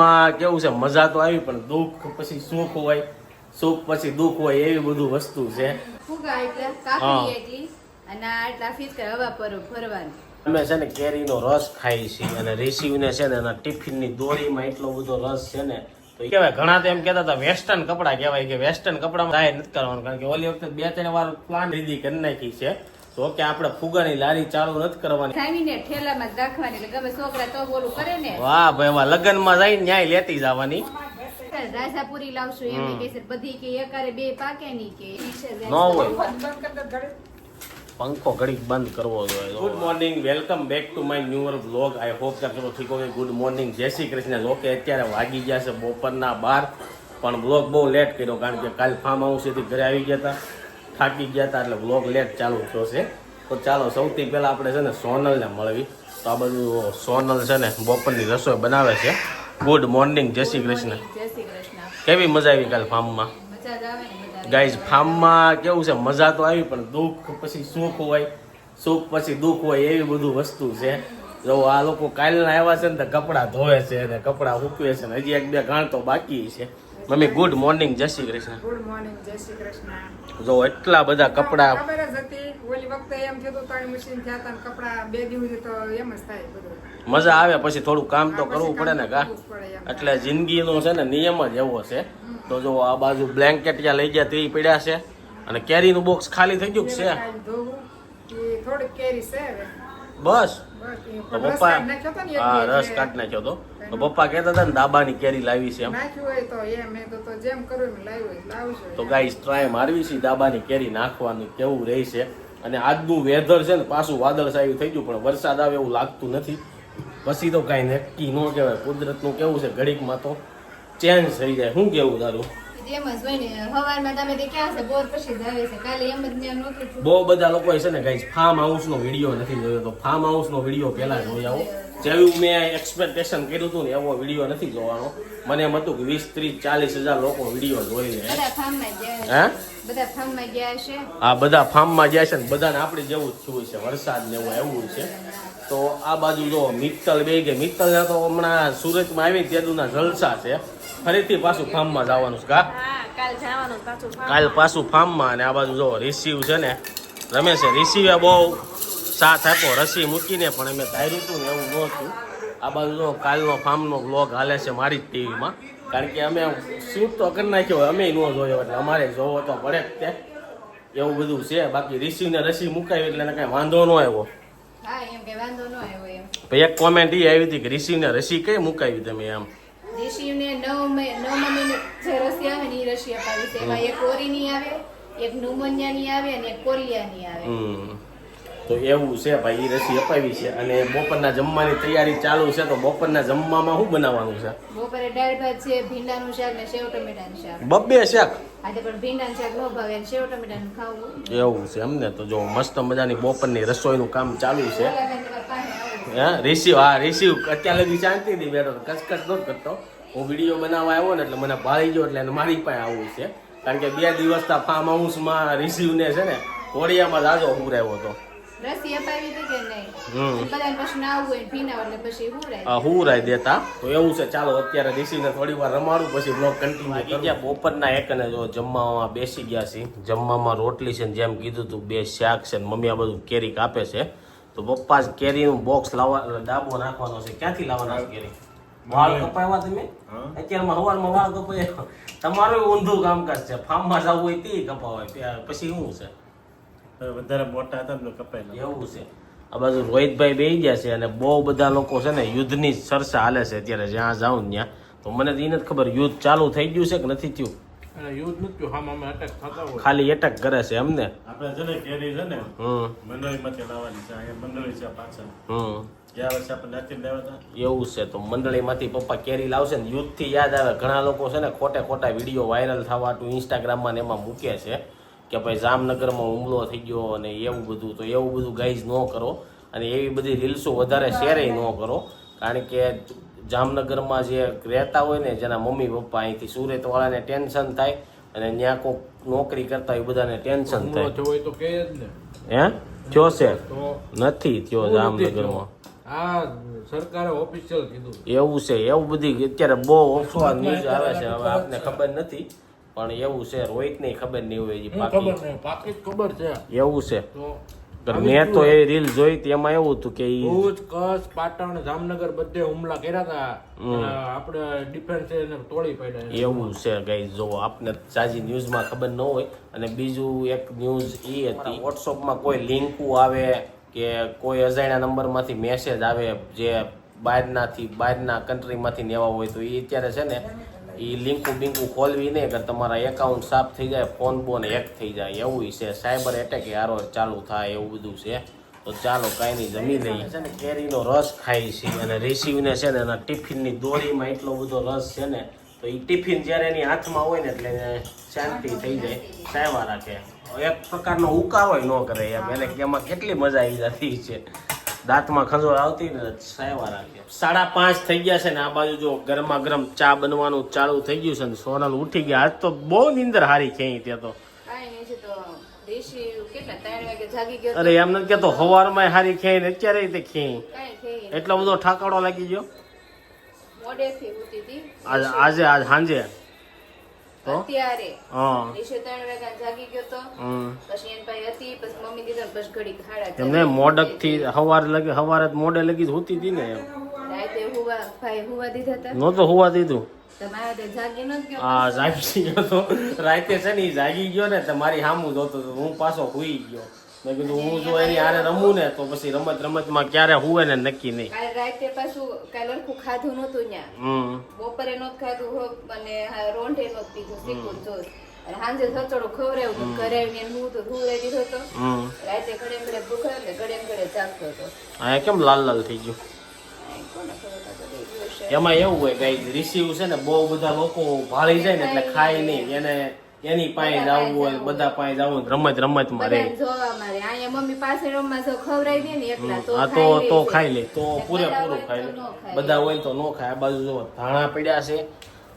લાઈફમાં કેવું છે મજા તો આવી પણ દુઃખ પછી સુખ હોય સુખ પછી દુઃખ હોય એવી બધું વસ્તુ છે. અમે છે ને કેરીનો રસ ખાઈ છીએ અને રિસીવને છે ને એના ટિફિનની દોરીમાં એટલો બધો રસ છે ને તો કહેવાય ઘણા તો એમ કહેતા હતા વેસ્ટર્ન કપડાં કહેવાય કે વેસ્ટર્ન કપડામાં ટ્રાય નથી કરવાનું કારણ કે ઓલી વખતે બે ત્રણ વાર પ્લાન રીધી કરી નાખી છે તો કે આપણે ફુગાની લારી ચાલુ નથી કરવાની. ખાવીને ઠેલામાં જ રાખવાની એટલે ગમે છોકરા તો બોલું કરે ને. વાહ ભાઈ વાહ લગ્નમાં જઈને ન્યાય લેતી જવાની. રાજાપુરી લાવશું એમ કે બધી કે એકારે બે પાકે નહીં કે. ન હોય. પંખો ઘડીક બંધ કરવો જોઈએ. Good morning welcome back to my newer blog I hope કે ઠીક ગુડ મોર્નિંગ જય શ્રી કૃષ્ણ. જો કે અત્યારે વાગી ગયા છે બપોરના બાર પણ બ્લોગ બહુ લેટ કર્યો કારણ કે કાલ ફાર્મ હાઉસેથી ઘરે આવી ગયા હતા. થાકી ગયા હતા એટલે બ્લોગ લેટ ચાલુ થયો છે. તો ચાલો સૌથી પહેલાં આપણે છે ને સોનલને મળવી. તો આ બધું સોનલ છે ને બપોરની રસોઈ બનાવે છે. Good morning Jai Shri Krishna. કેવી મજા આવી કાલ ફાર્મમાં? ને ગાઈઝ ફાર્મમાં કેવું છે? મજા તો આવી પણ દુઃખ પછી સુખ હોય. સુખ પછી દુઃખ હોય એવી બધું વસ્તુ છે. જો આ લોકો કાલના આવ્યા છે ને તો કપડાં ધોવે છે અને કપડાં સૂકવે છે ને હજી એક બે ગાણ તો બાકી છે. Mummy good morning Jai Shri Krishna. Good morning Jai Shri Krishna. જો એટલા બધા કપડાં ખબર જ હતી. ઓલી વખતે એમ થયું ત્રણ મશીન થયા હતા કપડા બે દિવસ તો એમ જ થાય બધું. મજા આવે પછી થોડું કામ તો કરવું પડે ને કા એટલે જિંદગીનો છે ને નિયમ જ એવો છે. તો જો આ બાજુ બ્લેન્કેટ ક્યાં લઈ ગયા તે પડ્યા છે. અને કેરીનું બોક્સ ખાલી થઈ ગયું છે. થોડીક કેરી બસ. પપ્પા હા રસ કાઢી નાખ્યો તો. તો પપ્પા કહેતા હતા ને દાબાની કેરી લાવી છે એમ. તો એમ મેં તો તો જેમ કરવું એમ લાવ્યું લાવજો તો ગાઈસ ટ્રાય મારવી છે દાબાની કેરી નાખવાનું કેવું રહેશે અને આજનું વેધર છે ને પાછું વાદળછાયું થઈ ગયું પણ વરસાદ આવે એવું લાગતું નથી. પછી તો કાંઈ નક્કી ન કહેવાય. કુદરતનું કેવું છે? ઘડીકમાં તો ચેન્જ થઈ જાય. શું કેવું તારું? જેમ જ હોય ને હવારમાં તમે તે ક્યાં છે? બોર પછી જ આવે છે. કાલે એમ જ ત્યાં નહોતું બહુ બધા લોકો છે ને ગાઈસ ફાર્મ હાઉસનો વીડિયો નથી જોયો તો ફાર્મ હાઉસનો વીડિયો પહેલા જોઈ આવો. જેવું મેં એક્સપેક્ટેશન કર્યું હતું ને એવો વીડિયો નથી જોવાનો. મને એમ હતું કે વીસ ત્રીસ ચાલીસ હજાર લોકો વીડિયો જોઈ લે. ગયા બધા ફાર્મમાં ગયા છે આ બધા ફાર્મમાં જાય છે ને બધાને આપણે જેવું જ થયું છે વરસાદ ને એવું એવું છે. તો આ બાજુ જો મિત્તલ બે કે મિત્તલ તો હમણાં સુરતમાં આવી ત્યાં જલસા છે. ફરીથી પાછું ફાર્મમાં જવાનું છે કા કાલ પાછું ફાર્મમાં અને આ બાજુ જો રિસીવ છે ને રમે છે. રિસીવે બહુ સાથ આપ્યો રસી મૂકીને પણ અમે ધાર્યું હતું ને એવું નહોતું આ બાજુ જો કાલનો ફાર્મનો બ્લોગ હાલે છે મારી જ ટીવીમાં. કારણ કે અમે શૂટ તો કરી નાખ્યો અમે ન જોયો એટલે અમારે જોવો તો પડે જ તે. એવું બધું છે. બાકી રિસીવને રસી મુકાવી એટલે એને કાંઈ વાંધો ન આવ્યો. એક કોમેન્ટ એ આવી હતી કે રિસીવને રસી કઈ મુકાવી તમે એમ? ઋષિને નવ નવ નવમા મહિને જે રસી આવે ને એ રસી અપાવી છે. એમાં એક ઓરીની આવે એક ન્યુમોનિયાની આવે અને એક કોલિયાની આવે. તો એવું છે ભાઈ એ રસી અપાવી છે. અને બપોરના જમવાની તૈયારી ચાલુ છે તો બપોરના જમવામાં શું બનાવવાનું છે? બપોરે દાળ ભાત છે ભીંડાનું શાક ને સેવ ટમેટાનું શાક. બબ્બે શાક? આજે પણ ભીંડાનું શાક ન ભાવે સેવ ટમેટાનું ખાવું. એવું છે એમને તો જો મસ્ત મજાની બપોરની રસોઈનું કામ ચાલુ છે. હા? રિસીવ હા રિસીવ. અત્યારે લગી શાંતિથી બેઠો. કચકચ નહોતો કરતો. હું વીડિયો બનાવવા આવ્યો ને એટલે મને ભાળી ગયો એટલે મારી પાસે આવું છે. કારણ કે બે દિવસ ફાર્મ હાઉસમાં રિસીવને છે ને કોડિયામાં જાજો ઉભરાયો હતો. હુરાઈ દેતા. તો એવું છે ચાલો અત્યારે રિસીવને થોડી વાર રમાડું પછી બ્લોક કન્ટિન્યુ કરી. ગયા બપોરના એક જો જમવામાં બેસી ગયા છે જમવામાં રોટલી છે ને જેમ કીધું તું બે શાક છે ને મમ્મી આ બધું કેરી કાપે છે. તો પપ્પા કેરી કેરીનું બોક્સ લાવવા ડાબો નાખવાનો છે. ક્યાંથી લાવવાના છે કેરી? વાળ કપાવ્યા તમે? અત્યારમાં સવારમાં વાળ કપાય. તમારું ઊંધું કામકાજ છે. ફાર્મમાં જવું હોય તે કપાવાય પછી શું છે? વધારે મોટા હતા ને કપાય એવું છે. આ બાજુ રોહિતભાઈ બે ગયા છે અને બહુ બધા લોકો છે ને યુદ્ધની ચર્ચા હાલે છે અત્યારે જ્યાં જાઉં ત્યાં. તો મને તો એ નથી ખબર યુદ્ધ ચાલુ થઈ ગયું છે કે નથી થયું? યુદ્ધ નથી થયું. અટેક થતા હોય. ખાલી એટેક કરે છે એમને. આપણે છે ને કેરી છે ને હમ. મંડળીમાંથી લાવવાની છે. અહીંયા મંડળી છે પાછળ. હમ. ગયા વર્ષે આપણે નાખીને લાવ્યા એવું છે તો મંડળીમાંથી પપ્પા કેરી લાવશે ને યુદ્ધથી યાદ આવે. ઘણા લોકો છે ને ખોટે ખોટા વીડિયો વાયરલ થવા તો ઇન્સ્ટાગ્રામમાં ને એમાં મૂકે છે કે ભાઈ જામનગરમાં હુમલો થઈ ગયો અને એવું બધું. તો એવું બધું ગાઈઝ ન કરો. અને એવી બધી રીલ્સો વધારે શેર ન કરો. કારણ કે જામનગરમાં જે રહેતા હોય ને જેના મમ્મી પપ્પા અહીંથી સુરતવાળાને ટેન્શન થાય અને ત્યાં કોઈક નોકરી કરતા હોય બધાને ટેન્શન થાય. હોય તો કે જ ને. હે? થયો છે? નથી થયો જામનગરમાં. આ સરકારે ઓફિશિયલ કીધું. એવું છે એવું બધી અત્યારે બહુ ઓછો ન્યૂઝ આવે છે હવે આપને ખબર નથી પણ એવું છે રોહિતની ખબર નહીં હોય ખબર પાકી ખબર છે. એવું છે. મેં તો એ રીલ જોઈ એમાં એવું હતું કે ભુજ કચ્છ પાટણ જામનગર બધે હુમલા કર્યા હતા આપણે ડિફેન્સ તોડી પાડ્યા એવું છે ગઈ જો આપને સાજી ન્યૂઝમાં ખબર ન હોય અને બીજું એક ન્યૂઝ એ હતી. વોટ્સઅપમાં કોઈ લિંકુ આવે કે કોઈ અજાણ્યા નંબરમાંથી મેસેજ આવે જે બહારનાથી બહારના કન્ટ્રીમાંથી નેવા હોય તો એ અત્યારે છે ને એ લિંકુ બિંકુ ખોલવી નહીં તમારા એકાઉન્ટ સાફ થઈ જાય ફોન બોન હેક થઈ જાય. એવું છે. સાયબર એટેક યારો ચાલુ થાય એવું બધું છે. તો ચાલો કાંઈ નહીં જમી લઈએ. છે ને કેરીનો રસ ખાઈ છે અને રિસીવને છે ને એના ટિફિનની દોરીમાં એટલો બધો રસ છે ને તો એ ટિફિન જ્યારે એની હાથમાં હોય ને એટલે એને શાંતિ થઈ જાય. સાયવા રાખે. એક પ્રકારનો ઉકારોય ન કરે એમ. એટલે કે એમાં કેટલી મજા આવી જતી છે. દાંતમાં ખંજોળ આવતી ને સાયવા રાખે સાડા પાંચ થઈ ગયા છે ને આ બાજુ જો ગરમા ગરમ ચા બનવાનું ચાલુ થઈ ગયું છે ને સોનલ ઉઠી ગયા. આજ તો બહુ નીંદર હારી ખેંચી ત્યાં તો. અરે એમ નથી કેતો સવારમાં હારી ખેઈ ને અત્યારે તે ખેઈ એટલો બધો ઠાકાડો લાગી ગયો? આજે આજે આજ સાંજે. અત્યારે. એમને મોડકથી હવાર લગી હવાર જ મોડે લગી હોતી હતી ને એમ. નહોતો હોવા દીધું. હા જાગી ગયો તો. રાતે છે ને જાગી ગયો ને તો મારી સામું જોતો હું પાછો હુઈ ગયો. મેં કીધું હું જો એની હારે રમું ને તો પછી રમત રમતમાં ક્યારે હુવે ને નક્કી નહીં. કાલે રાતે પાછું કાલે હરખું ખાધું ન્યા હમ. બપોરે નહોતું ખાધું હો અને રોંઢે નહોતું પીધું શીખું જોર અને સાંજે સચોડો ખવડાવ્યું કરાવીને હું તો હુવડાવી દીધો હતો. રાતે ઘડે ઘડે ભૂખ ને ઘડે ઘડે જાગતો હતો. આ કેમ લાલ લાલ થઈ ગયું. એમાં એવું હોય કે રિસીવ છે ને બહુ બધા લોકો ભાળી જાય ને એટલે ખાય નહીં. એને એની પાસે જવું હોય બધા પાસે જવું રમત રમત રમતમાં રહે જોવા મારે મમ્મી પાસે રમવા જો દે ને એટલા તો તો ખાઈ તો લે ખાઈ લે તો પૂરેપૂરું ખાઈ લે. બધા હોય તો ન ખાય. આ બાજુ જો ધાણા પડ્યા છે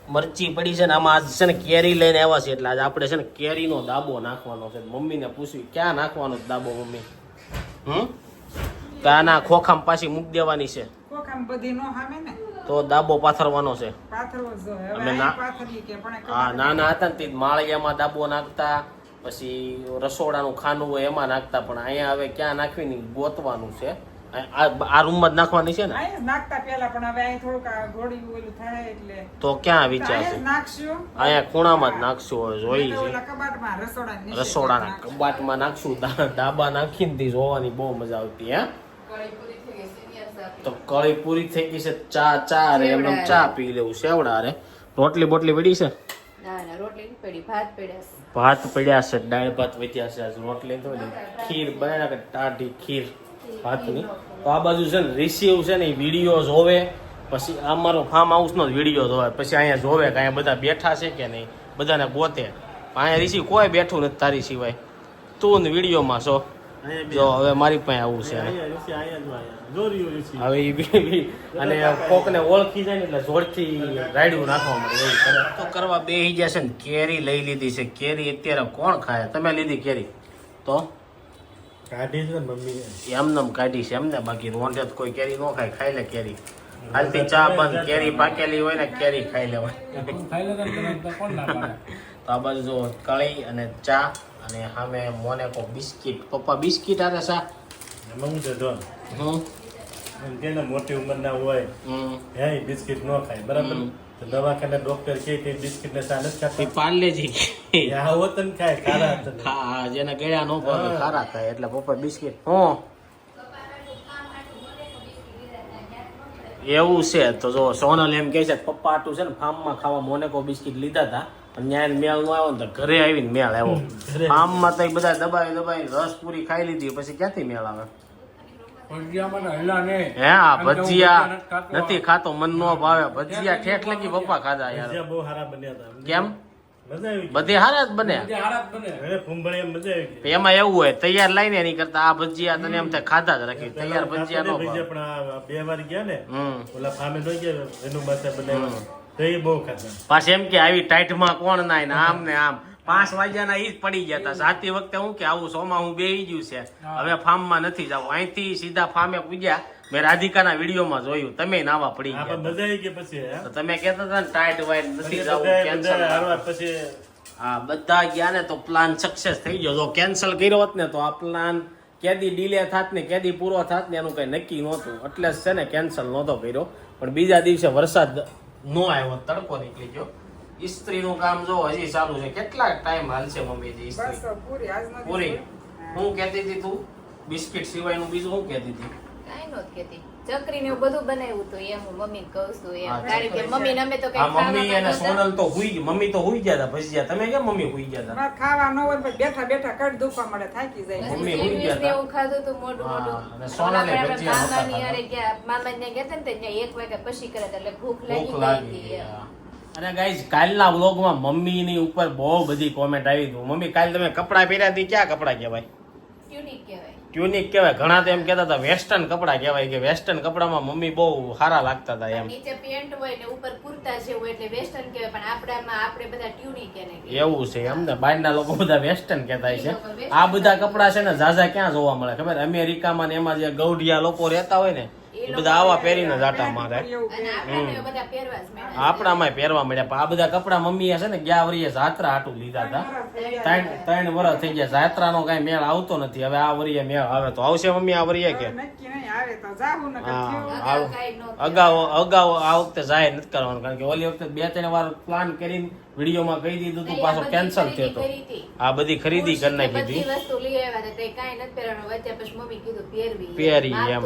મરચી પડી છે ને આમાં આજ છે ને કેરી લઈને આવ્યા છે એટલે આજે આપણે છે ને કેરીનો દાબો નાખવાનો છે. મમ્મીને પૂછ્યું ક્યાં નાખવાનો છે દાબો મમ્મી? હમ? તો આના ખોખામ પાછી મૂકી દેવાની છે. ખોખામ બધી નો હામે ને? તો દાબો પાથરવાનો છે. પાથરવો જ અમે ના- પાથરીએ કે પણ એ હા નાના હતા ને તે માળિયામાં દાબો નાખતા પછી રસોડાનું ખાનું હોય એમાં નાખતા પણ અહીંયા હવે ક્યાં નાખવી નહીં ગોતવાનું છે? આ આ રૂમમાં જ નાખવાની છે ને? નાખતા પેલા પણ હવે અહીં થોડુંક ગોળી ઓલું થાય એટલે તો ક્યાં વિચાર છે? નાખશું. અહીંયા ખૂણામાં જ નાખશું હવે જોઈ છે. કબાટમાં રસોડાની રસોડાના કબાટમાં નાખશું ડાબા નાખીને તી જોવાની બહુ મજા આવતી હે કળી પૂરી થઈ ગઈ senior સાથે. તો કળી પૂરી થઈ ગઈ છે ચા ચા રે એમને ચા પી લેવું સેવડા રે. રોટલી બોટલી પડી છે? ભાત પડ્યા છે. દાળ ભાત વધ્યા છે આજ રોટલી તો ખીર બનાવ્યા કે ટાઢી ખીર ભાતની તો આ બાજુ છે ને રિસીવ છે ને વીડિયો જોવે. પછી અમારો ફાર્મ હાઉસનો જ વીડિયો જોવે. પછી અહીંયા જોવે કે અહીંયા બધા બેઠા છે કે નહીં બધાને ગોતે. અહીંયા રિસીવ કોઈ બેઠું નથી તારી સિવાય. તું ને વિડીયોમાં છો. જો હવે મારી પાસે આવું છે. હવે ઈ બી- અને કોકને ઓળખી જાય ને એટલે જોરથી રાયડું નાખવા મળે તો કરવા બે જશે છે ને કેરી લઈ લીધી છે. કેરી અત્યારે કોણ ખાય? તમે લીધી કેરી? તો? કાઢી છે મમ્મી એમને એમનેમ કાઢી છે. એમને બાકી રોંઢે કોઈ કેરી ન ખાય. ખાઈ લે કેરી. હાલથી ચા બંધ. કેરી પાકેલી હોય ને કેરી ખાઈ લેવાય. તો આ બાજુ જો કળી અને ચા. અને સામે મોનેકો બિસ્કિટ. પપ્પા બિસ્કિટ આરે સા? એમાં હું છે જો, હમ. કે મોટી ઉંમરના હોય હે બિસ્કિટ ન ખાય બરાબર? તો દવાખાને ડોક્ટર કે કે બિસ્કિટ ને ચા ખાતી? તે પાર્લેજી આ વતન ખાય ખારા. હા જેને ગળ્યા નો પડે ખારા થાય. એટલે પપ્પા બિસ્કિટ. હો એવું છે. તો જો સોનલ એમ કહે છે કે પપ્પા આટું છે ને ફાર્મમાં ખાવા મોનેકો બિસ્કિટ લીધા હતા ન્યાય મેળ નો આવ્યો ને તો ઘરે આવીને મેળ આવ્યો. ફાર્મમાં તો બધા દબાઈ દબાઈ રસ પૂરી ખાઈ લીધી પછી ક્યાંથી મેળ આવે? ભજીયામાં હલા નહીં હે આ કારણ કે હું ભજીયા ભજીયા નથી ખાતો. મન નો ભાવે. ભજીયા ઠેઠ લગી પપ્પા ખાધા યાર. બહુ સારા બન્યા હતા કેમ? મજા આવી ગઈ. બધે હારા જ બને ભજીયા હારા જ બને હવે ફૂંબળીએ મજા આવી ગઈ. એમાં એવું હોય તૈયાર લઈને એની કરતા આ ભજીયા તને એમ થાય ખાધા જ રાખી. તૈયાર ભજીયા નો પણ બે વાર ગયા ને ઓલા ફામે ન ગયા એનું બનાવ્યા. તો એ બહુ ખાતા પાછું એમ કે આવી ટાઈટમાં કોણ નાય ને આમ ને આમ. પાંચ વાગ્યાના ઈ જ પડી ગયા હતા સાતી વખતે હું કે આવું સોમાં હું બેહી ગયું છે. હવે ફાર્મમાં નથી જવું અહીંથી સીધા ફાર્મે પૂજ્યા મેં રાધિકાના વિડીયોમાં જોયું. તમે નાવા પડી ગયા પછી તમે કહેતા હતા ને ટાઈટ વાઈટ નથી જવું કેન્સલ પછી હા બધા ગયા ને તો પ્લાન સક્સેસ થઈ ગયો. જો કેન્સલ કર્યો હોત ને તો આ પ્લાન કેદી ડીલે થાત ને કેદી પૂરો થાત ને એનું કઈ નક્કી નહોતું. એટલે જ છે ને કેન્સલ નહોતો કર્યો. પણ બીજા દિવસે વરસાદ નો આવ્યો તડકો નીકળી ગયો. ઇસ્ત્રીનું કામ જો હજી ચાલુ છે. કેટલા ટાઈમ હાલશે મમ્મીજી બસ ઇસ્ત્રી પૂરી હું કહેતી હતી તું બિસ્કિટ સિવાયનું બીજું હું કહેતી હતી? કાંઈ નહોતી કહેતી. ચકરી ને એવું બધું બનાવ્યું હતું એમ હું મમ્મી કહું છું એમ. કારણ કે મમ્મી અમે તો કઈ મમ્મી અને સોનલ તો હુઈ મમ્મી તો હુઈ ગયા હતા ભજીયા. તમે કેમ મમ્મી હુઈ ગયા હતા ખાવા ન હોય પણ બેઠા બેઠા કડ દુખવા મળે થાકી જાય. મમ્મી હુઈ ગયા હતા. એવું ખાધું તો મોટું મોઢું. મોટું અને આપણે આપણે ભજીયા નહોતા મામાની અરે ગયા મામા ને ગયા હતા ને ત્યાં એક વાગ્યા પછી કરે એટલે ભૂખ લાગી ગઈ હતી. અને ગાઈઝ કાલના વ્લોગમાં મમ્મીની ઉપર બહુ બધી કોમેન્ટ આવી હતી. મમ્મી કાલ તમે કપડાં પહેર્યા હતી ક્યાં કપડાં કહેવાય? યુનિક કહેવાય? ટ્યુનિક કહેવાય. ઘણા તો એમ કહેતા હતા વેસ્ટર્ન કપડાં કહેવાય કે વેસ્ટર્ન કપડામાં મમ્મી બહુ સારા લાગતા હતા એમ. નીચે પેન્ટ હોય ને ઉપર કુર્તા જેવું એટલે વેસ્ટર્ન કહેવાય પણ આપણામાં આપણે બધા ટ્યુનિક એને. એવું છે એમ ને? બહારના લોકો બધા વેસ્ટર્ન કહેતા છે. આ બધા કપડાં છે ને ઝાઝા ક્યાં જોવા મળે? ખબર? અમેરિકામાં ને એમાં જે ગૌઢિયા લોકો રહેતા હોય ને બધા આવા પહેરીને મારે. બધા પહેરવા મળ્યા. આપણામાં પહેરવા મળ્યા. પણ આ બધા કપડા મમ્મીએ છે ને ગયા વરીએ જાત્રા હાટું લીધા હતા. ત્રણ ત્રણ વર્ષ થઈ ગયા. જાત્રાનો કઈ મેળ આવતો નથી. હવે આ વરીએ મેળ આવે તો આવશે મમ્મી આ વરીએ કે? નક્કી નહીં. આવે તો જાવું ને હા. અગાઉ અગાઉ આ વખતે જાહેર નથી કરવાનું. કારણ કે ઓલી વખતે બે ત્રણ વાર પ્લાન કરીને વિડીયોમાં કહી દીધું હતું પાછો કેન્સલ થયો હતો. આ બધી ખરીદી કરી નાખી હતી વસ્તુ લઈ આવ્યા હતા તે કાંઈ નથી પહેરવાનું. વચ્ચે પછી મમ્મી કીધું પહેરવી. પહેરી એમ.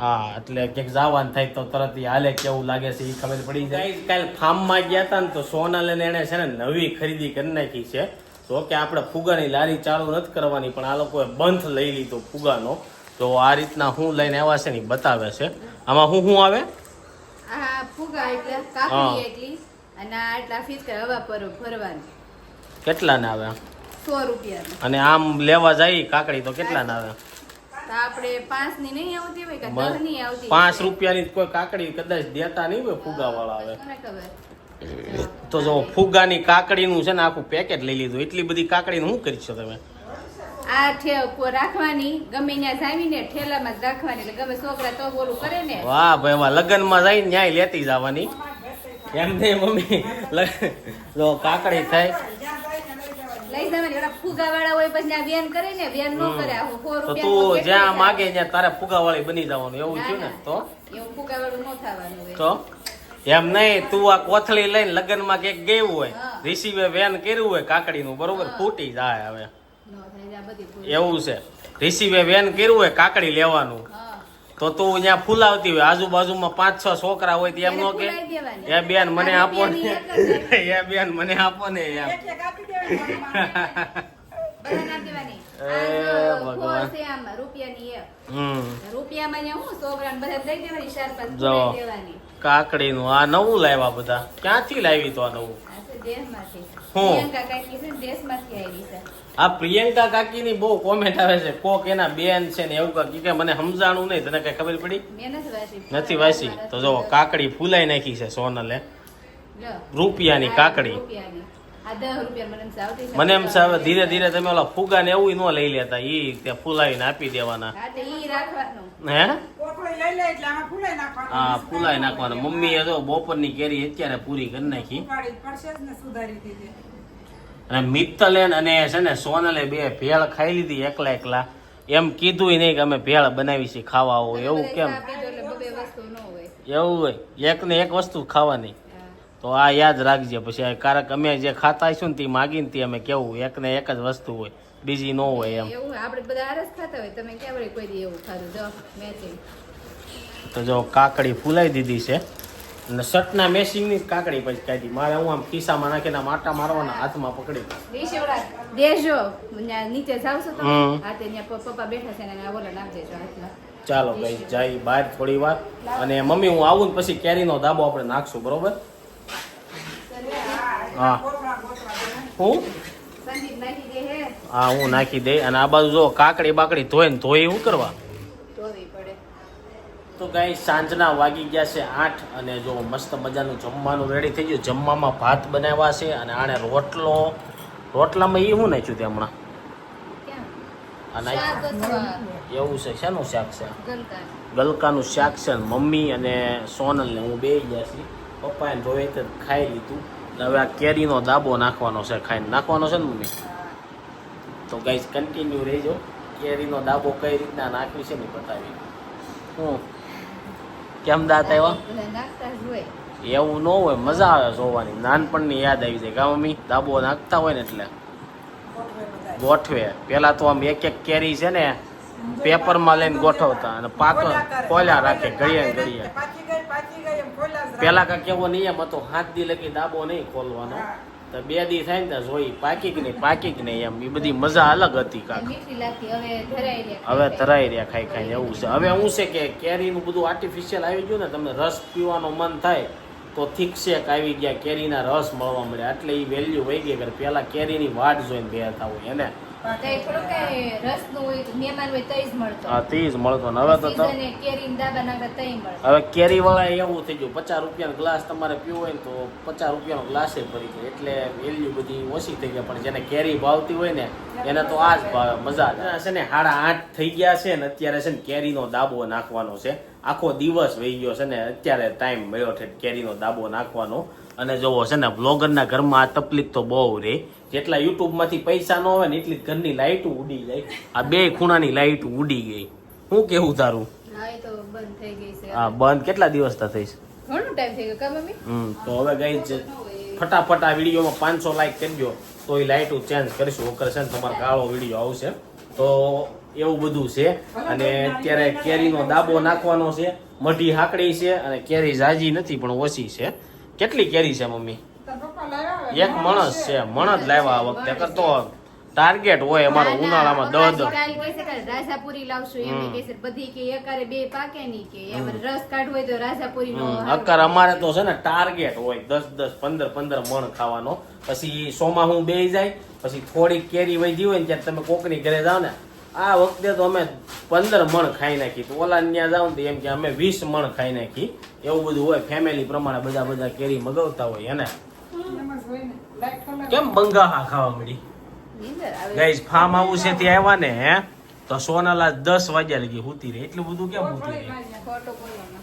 હા એટલે ક્યાંક જવાનું થાય તો તરત હાલે કેવું લાગે છે એ ખબર પડી જાય. કાલ ફાર્મમાં ગયા હતા ને તો સોના લઈને એને છે ને નવી ખરીદી કરી નાખી છે. તો કે આપણે ફુગાની લારી ચાલુ નથી કરવાની પણ આ લોકોએ બંધ લઈ લીધો ફુગાનો. તો આ રીતના હું લઈને આવ્યા છે ને ઈ બતાવે છે. આમાં હું શું આવે? આ ફુગા એટલે કાકડી એટલી અને આટલા ફીચકા હવા પર ભરવાની. કેટલાને આવે? સો રૂપિયાની. અને આમ લેવા જાય કાકડી તો આવે પાંચની નહીં પાંચ રૂપિયાની કોઈ કાકડી કદાચ દેતા નહીં હોય ફુગા વાળા આવે તો જો ફુગાની કાકડીનું છે ને આખું પેકેટ લઈ લીધું. એટલી બધી કાકડીનું શું કરીશો તમે? આ રાખવાની ગમે ત્યાં જાવીને ઠેલામાં જ રાખવાની. એટલે ગમે છોકરા તો બોલું કરે ને. વાહ ભાઈ વાહ લગ્નમાં જઈને ન્યાય લેતી જવાની. એમ નહીં મમ્મી જો કાકડી થાય જવાની ફુગા વાળા હોય પછી આ વેન કરે ને વેન નો કરે આ સો તો તું જ્યાં માગે ત્યાં તારે ફુગાવાળી બની જવાનું એવું ના, થયું ને? તો? એવું ફુગા વાળું નો થવાનું હોય. તો? એમ નહીં તું આ કોથળી લઈને લગ્નમાં ક્યાંક ગયું હોય. રિસીવે વેન કર્યું હોય કાકડીનું બરોબર? ફૂટી જાય હવે. નો. એવું છે. રિસીવે વેન કર્યું હોય કાકડી લેવાનું. તો તું ત્યાં ફૂલાવતી હોય આજુબાજુમાં પાંચ છ છોકરા હોય તો એમ નો કે. એ બેન મને આપો ને. એ બેન મને આપો ને એમ. બધા ના આ નવું લાવ્યા બધા. ક્યાંથી લાવી તો આ નવું? આ હું? પ્રિયંકા કાકી ને બહુ કોમેન્ટ આવે છે. કોક એના બેન છે ને એવું કાકી કે મને સમજાણું નહીં. તને કઈ ખબર પડી? નથી. વાસી તો જો કાકડી ફૂલાઈ નાખી છે સોનલે લો. રૂપિયાની કાકડી. મને એમ સાવ ધીરે ધીરે તમે ઓલા ફુગા ને એવું ન લઈ લેતા ઈ તે ફૂલાવીને આપી દેવાના. હા, તો ઈ રાખવાનું. હે? કોથળી લઈ લે એટલે આમાં ફૂલાઈ નાખવાનું. હા ફૂલાઈ નાખવાના. મમ્મી તો બપોરની કેરી અત્યારે પૂરી કરી નાખી. ઉપાડી પડશે જ ને સુધારી દીધી. અને મિત્તલેન અને છે ને સોનલે બે ભેળ ખાઈ લીધી એકલા એકલા. એમ કીધું નહીં કે અમે ભેળ બનાવી છે ખાવા આવો એવું કેમ? ચા પીધો એટલે બબે વસ્તુ ન હોય. એવું હોય. એક ને એક વસ્તુ ખાવાની. તો આ યાદ રાખજે પછી આ કારક અમે જે ખાતા હશું ને તે માગીને તે અમે કેવું એક ને એક જ વસ્તુ હોય બીજી ન હોય એમ. એવું આપણે બધા આરસ ખાતા હોય તમે ક્યાં વળી કોઈ એવું ખાધું? જો મેચિંગ. તો જો કાકડી ફૂલાઈ દીધી છે અને સટના મેસિંગની કાકડી પછી કાઢી. મારે હું આમ ખિસ્સામાં નાખીને માટા મારવાના હાથમાં પકડી. દેજો. નીચે જાવ છો તમે હમ. ત્યાં પપ્પા બેઠા છે ને ઓલા નાખ દેજો હાથમાં. ચાલો ભાઈ જાય બહાર થોડી વાર. અને મમ્મી હું આવું ને પછી કેરીનો દાબો આપણે નાખશું બરોબર? હા. હું? હા. હું નાખી દઈ અને આ બાજુ જો કાકડી બાકડી ધોઈને ધોઈ શું કરવા? તો ગાઈ સાંજના વાગી ગયા છે આઠ અને જો મસ્ત મજાનું જમવાનું રેડી થઈ ગયું. જમવામાં ભાત બનાવ્યા છે અને આને રોટલો. રોટલામાં એ શું નાખ્યું તે હમણાં? અને એવું છે. શેનું શાક છે? ગલકાનું. શાક છે મમ્મી અને સોનલ ને હું બે ગયા છીએ. પપ્પાએ તો ખાઈ લીધું. ને હવે આ કેરીનો દાબો નાખવાનો છે ખાઈને નાખવાનો છે ને મમ્મી? તો ગાઈઝ કન્ટિન્યુ રહેજો. કેરીનો દાબો કઈ રીતના નાખવી છે ને બતાવી હું કેમ દાંત આવ્યા? બધા નાખતા જ હોય. એવું ન હોય મજા આવે જોવાની. નાનપણની યાદ આવી જાય. કા મમ્મી? દાબો નાખતા હોય ને એટલે. ગોઠવે. પેલા તો આમ એક એક કેરી છે ને પેપરમાં લઈને ગોઠવતા. અને પાક કોલ્યા રાખે ઘડીએ ને ઘડીએ. પેલા કાંઈક કેવો નિયમ હતો હાથ દી લગી દાબો નહીં ખોલવાનો. તો બે દી થાય ને જોઈ પાકી કે નહીં પાકી કે નહીં એમ. એ બધી મજા અલગ હતી કાંક. હવે ધરાઈ રહ્યા તરાઈ રહ્યા ખાઈ ખાઈ એવું છે. હવે શું છે કે કેરીનું બધું આર્ટિફિશિયલ આવી ગયું ને તમને રસ પીવાનો મન થાય તો થીક શેક આવી ગયા કેરીના રસ મળવા મળ્યા. એટલે એ વેલ્યુ વહી ગઈ કે પેલા કેરીની વાટ જોઈને બેઠા હોય એને. તઈ થોડું કઈ રસનું હોય મહેમાન હોય તઈ જ મળતો. આ તે જ મળતો. ને હવે તો તઈ હવે કેરી વાળા એવું થઈ ગયું પચાસ રૂપિયાનો ગ્લાસ તમારે પીવો હોય ને તો પચાસ રૂપિયાનો ગ્લાસ ભરી જાય એટલે વેલ્યુ બધી ઓછી થઈ ગયા પણ જેને કેરી ભાવતી હોય ને એને તો આ જ ભાવે મજા છે ને સાડા આઠ થઈ ગયા છે ને અત્યારે છે ને કેરીનો દાબો નાખવાનો છે. આખો દિવસ વહી ગયો છે ને અત્યારે ટાઈમ મળ્યો છે કેરીનો દાબો નાખવાનો. અને જોવો છે ને બ્લોગરના ઘરમાં આ તકલીફ તો બહુ રહે જેટલા યુટ્યુબમાંથી પૈસા ન હોય ને એટલી ઘરની લાઇટ ઉડી જાય આ બે ખૂણાની લાઇટ ઉડી ગઈ. હું કેવું તારું? હા બંધ. કેટલા દિવસ થઈશ? ઘણું ટાઈમ થઈ ગયો મમ્મી? હમ તો હવે ગઈ ફટાફટ આ વિડીયોમાં પાંચસો લાઈક કરજો તો એ લાઇટ ચેન્જ કરીશું. ઓકર છે ને તમારો કાળો વીડિયો આવશે. તો એવું બધું છે. અને અત્યારે કેરીનો દાબો નાખવાનો છે. મઢી હાકડી છે અને કેરી જાજી નથી પણ ઓછી છે. કેટલી કેરી છે મમ્મી. એક મણસ છે મણ જ લાવ્યા આ વખતે. કરતો ટાર્ગેટ હોય અમારો ઉનાળામાં છે રાજાપુરી લાવશું એમ કે બધી કે એકારે બે પાકે ની કે. એમ રસ કાઢવો હોય તો રાજાપુરી નો અકર અમારે તો છે ને ટાર્ગેટ હોય. દસ દસ પંદર પંદર મણ ખાવાનો. પછી સોમાં હું બે જાય પછી થોડીક કેરી વધી હોય ને ત્યારે તમે કોકની ઘરે જાવ ને આ વખતે તો અમે પંદર મણ ખાઈ નાખી. તો ઓલા ત્યાં જાવ ને તો એમ કે અમે વીસ મણ ખાઈ નાખી. એવું બધું હોય ફેમિલી પ્રમાણે બધા બધા કેરી મગાવતા હોય એને. કેમ બંગાહા ખાવા મળી? ગાઈઝ ફાર્મ હાઉસ છે ત્યાં આવ્યા ને હે? તો સોનાલા દસ વાગ્યા લગી હુતી રે એટલું બધું કેમ હુતી ના.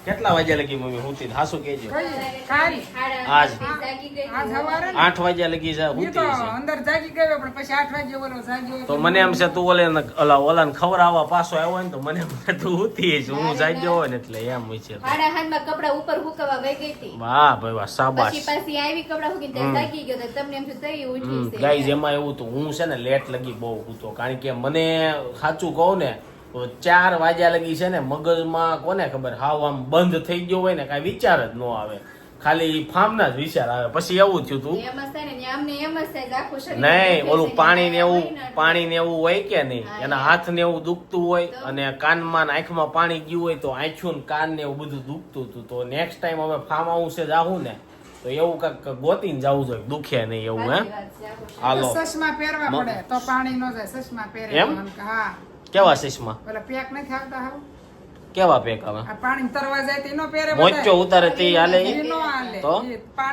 કેટલા વાગ્યા લગી મમ્મી હુતી હાસુ કહેજો. કઈ? આજ. જાગી ગઈ. આજ સવારે ને? આઠ વાગ્યા લગી હુતી તો અંદર જાગી ગયો પણ પછી આઠ વાગે ઓલો જાગ્યો તો મને એમ છે તું ઓલે ને ઓલા ઓલાને આવવા પાછો આવ્યો ને તો મને એમ તું હુતી જ હું જાગ્યો હોય ને એટલે એમ હોય છે હાડા હાડમાં કપડા ઉપર હુકવા વહી ગઈ હતી. વાહ ભાઈ વાહ પછી શાબાશ. પાછી આવી કપડા હુકીને ત્યાં જાગી ગયો તો તમને એમ છે તઈ ઉઠી છે. ગાઈઝ એમાં એવું તો હું છે ને લેટ લગી બહુ હતો. કારણ કે મને સાચું કહું ને તો ચાર વાગ્યા લગી છે ને મગજમાં કોને ખબર હાવ આમ બંધ થઈ ગયો હોય ને કાંઈ વિચાર જ ન આવે. ખાલી ફાર્મના જ વિચાર આવે. પછી એવું થયું હતું એમ જ થાય ને ને આમને એમ જ થાય કે આખું શરીર નહીં ઓલું છે પાણી ને એવું પાણી ને એવું હોય કે નહીં એના. હાથ ને એવું દુખતું હોય અને કાનમાં ને આંખમાં પાણી ગયું હોય તો આંખ્યું ને કાન ને એવું બધું દુખતું હતું. તો નેક્સ્ટ ટાઈમ અમે ફાર્મ હાઉસે જાવું ને તો એવું કાંઈક ગોતીને જવું જોઈએ દુખે નહીં એવું હે? છે. હાલો. ચશ્મા પહેરવા પડે તો પાણી નો જાય ચશ્મા પહેરે એમ? હા. કેવા ચશ્મા પેલા પેક નથી આવતા હાવ. કેવા પેક આવે? પાણી તરવા જાય તે નો પહેરે મોચો ઉતારે તે હાલે? નો તો?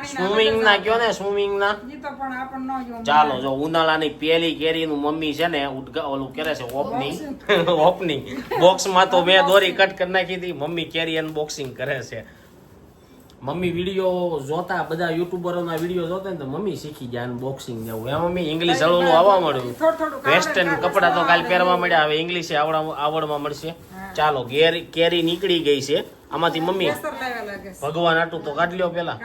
સ્વિમિંગ ના કયો ને સ્વિમિંગ ના ઈ તો પણ આપણ ન ચાલો જો ઉનાળાની પેલી કેરીનું મમ્મી છે ને ઉડગા ઓલું કરે છે ઓપનિંગ. ઓપનિંગ. બોક્સમાં તો મેં દોરી કટ કરી નાખી હતી. મમ્મી કેરી અનબોક્સિંગ કરે છે. મમ્મી વીડિયો જોતા બધા યુટ્યુબરોના વીડિયો જોતા ને તો મમ્મી શીખી જાય બોક્સિંગ ને એવું. એમ મમ્મી ઇંગ્લિશ હળવું આવવા મળ્યું વેસ્ટર્ન કપડા તો કાલ પહેરવા મળ્યા હવે ઇંગ્લિશ આવડા આવડવા મળશે ચાલો કેરી કેરી નીકળી ગઈ છે. આમાંથી મમ્મી. ભગવાન આટું તો કાઢ લ્યો પેલા.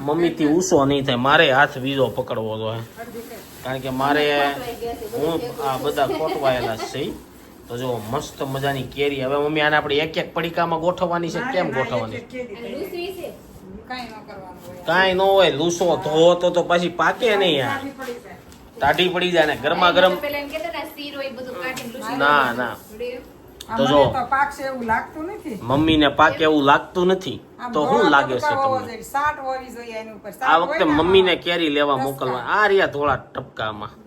મમ્મી થી ઉસો નહીં થાય મારે હાથ બીજો પકડવો તો. કારણ કે મારે ગયા હું આ બધા ખોટવાયેલા છે. તો જો મસ્ત મજાની કેરી. હવે મમ્મી આને આપણે એક એક પડીકામાં ગોઠવવાની છે. કેમ ગોઠવવાની? કાંઈ ન હોય. કાંઈ ન હોય લૂસો ધો તો તો પછી પાકે નહીં યાર. કાઢી પડી જાય. ટાઢી પડી જાય ને ગરમા ગરમ. ને, ના. ના તો જો. મમ્મી ને એવું લાગતું નથી. મમ્મીને પાકે એવું લાગતું નથી. તો શું લાગે છે તમને? આ વખતે મમ્મી ને કેરી લેવા મોકલવા. આ રહ્યા થોડા ટપકામાં.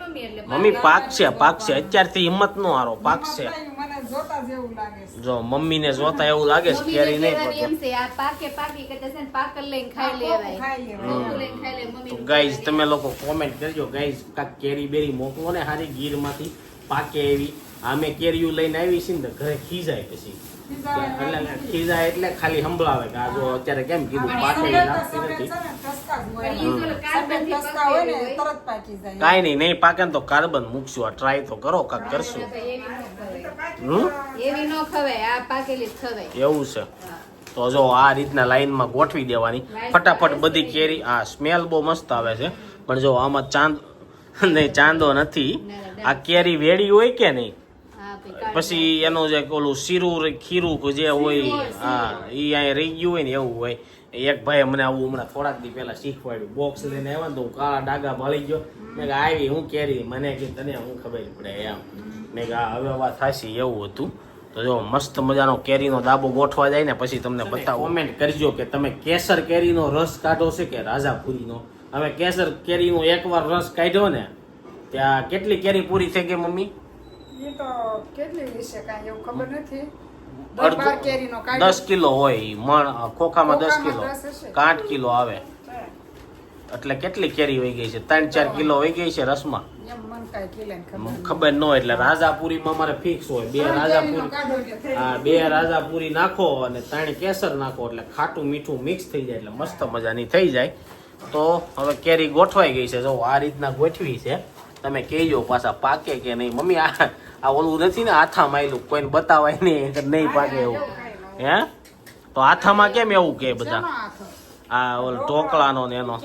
મમ્મી એટલે મમ્મી પાકે. છે. પાક છે. અત્યારથી હિંમત નો હારો પાક છે. મને જોતા જેવું જો મમ્મીને જોતા એવું લાગે છે કેરી નહીં પડતો છે આ પાકે પાકી કરતા છે ને પાકર લઈને ખાઈ લેવાય. ખાઈ લેવાય. મોટું લઈને ખાઈ લે મમ્મી તો ગાઈઝ તમે લોકો કોમેન્ટ કરજો. ગાઈઝ કાંક કેરી બેરી મોકલો ને હારી ગીરમાંથી પાકે એવી. અમે કેરીયું લઈને આવી છે ને તો ઘરે ખીજાય પછી. એટલે એટલે ખાલી સંભળાવે કે આ જો અત્યારે કેમ કીધું? પાકે પણ નથી. કાંઈ નહીં નહીં પાકે તો કાર્બન મૂકશું. આ ટ્રાય તો કરો કાક કરશું. એવી ન ખવાય. હમ? એવી ન ખવાય. આ પાકેલી જ ખવાય. એવું છે. તો જો આ રીતના લાઈનમાં ગોઠવી દેવાની. ફટાફટ બધી કેરી આ સ્મેલ બહુ મસ્ત આવે છે. પણ જો આમાં ચાંદ નહીં ચાંદો નથી. આ કેરી વેડી હોય કે નહીં? પછી એનું જે ઓલું શીરું ખીરું જે હોય હા એ અહીંયા રહી ગયું હોય ને એવું હોય. એક ભાઈ મને આવું હમણાં થોડાક દી પહેલા શીખવાડ્યું. બોક્સ લઈને આવ્યા ને તો હું કાળા ડાગા ભળી ગયો. મેં કહા આવી હું કેરી? મને કે તને હું ખબર પડે એમ. મેં કહા હવે વાત થશે એવું હતું. તો જો મસ્ત મજાનો કેરીનો દાબો ગોઠવા જાય ને પછી તમને બતાવો. કોમેન્ટ કરજો કે તમે કેસર કેરીનો રસ કાઢો છે કે રાજાપુરીનો? હવે કેસર કેરીનો એકવાર રસ કાઢ્યો ને ત્યાં કેટલી કેરી પૂરી થઈ ગઈ મમ્મી? ઈ તો કેટલી વિશે કાંઈ એવું ખબર નથી? દસ કિલો હોય મણ ખોખામાં દસ કિલો. કાંઠ કિલો આવે. એટલે કેટલી કેરી વહી ગઈ છે? ત્રણ ચાર કિલો વહી ગઈ છે રસમાં. ખબર. ન હોય એટલે રાજાપુરીમાં મારે ફિક્સ હોય. બે રાજાપુરી હા બે રાજાપુરી નાખો અને ત્રણ કેસર નાખો એટલે ખાટું મીઠું મિક્સ થઈ જાય એટલે મસ્ત મજાની થઈ જાય. તો હવે કેરી ગોઠવાઈ ગઈ છે. જો આ રીતના ગોઠવી છે. તમે કહેજો પાછા પાકે કે નહીં. મમ્મી આ આ ઓલું નથી ને હાથામાં આવેલું કોઈને બતાવાય નહીં નહીં પાકે એવું. હે? તો હાથામાં કેમ એવું કે બધા? આ ઓલ ઢોકળાનો ને એનો.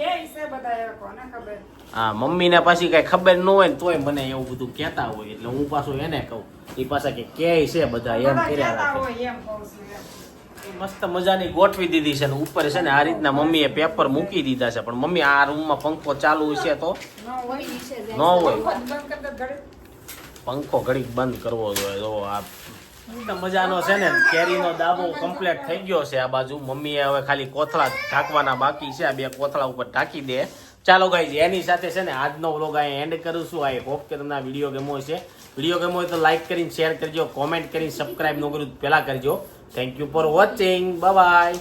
હા મમ્મીને પાછી કઈ ખબર ન હોય ને તોય મને એવું બધું કહેતા હોય એટલે હું પાછું એને કહું. એ પાછા કે કે છે બધા એમ કર્યા રાખે. મસ્ત મજાની ગોઠવી દીધી છે ને ઉપર છે ને આ રીતના મમ્મીએ પેપર મૂકી દીધા છે પણ મમ્મી આ રૂમમાં પંખો ચાલુ છે તો? ન હોય. પંખો ઘડીક બંધ કરવો જોઈએ. જો આ મજાનો છે ને, કેરીનો દાબો કમ્પ્લીટ થઈ ગયો છે આ બાજુ. મમ્મીએ હવે ખાલી કોથળા ઢાંકવાના બાકી છે. આ બે કોથળા ઉપર ઢાંકી દે. ચાલો ગાઈ એની સાથે છે ને આજનો વ્લોગ અહીં એન્ડ કરું છું. આઈ હોપ કે તમને આ વીડિયો ગમો છે વીડિયો ગમો હોય તો લાઈક કરીને શેર કરજો કોમેન્ટ કરીને સબસ્ક્રાઈબ ન કર્યું પહેલાં કરજો. Thank you for watching bye